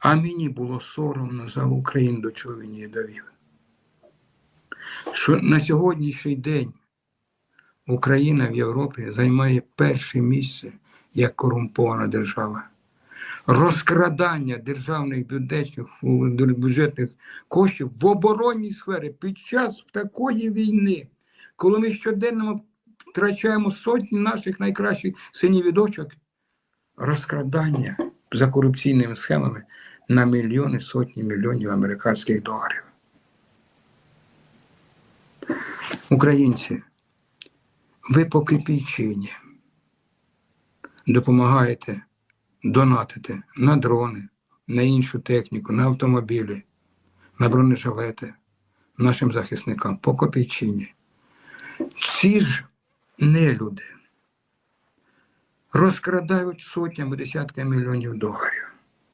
А мені було соромно за Україну, до чого він її довів. Що на сьогоднішній день Україна в Європі займає перше місце як корумпована держава. Розкрадання державних бюджетних, бюджетних коштів в оборонній сфері під час такої війни, коли ми щоденно втрачаємо сотні наших найкращих синів і дочок, розкрадання за корупційними схемами на мільйони, сотні мільйонів американських доларів. Українці, ви по кипійчині допомагаєте донатити на дрони, на іншу техніку, на автомобілі, на бронежилети нашим захисникам по копійчині. Ці ж нелюди розкрадають сотнями, десятками мільйонів доларів.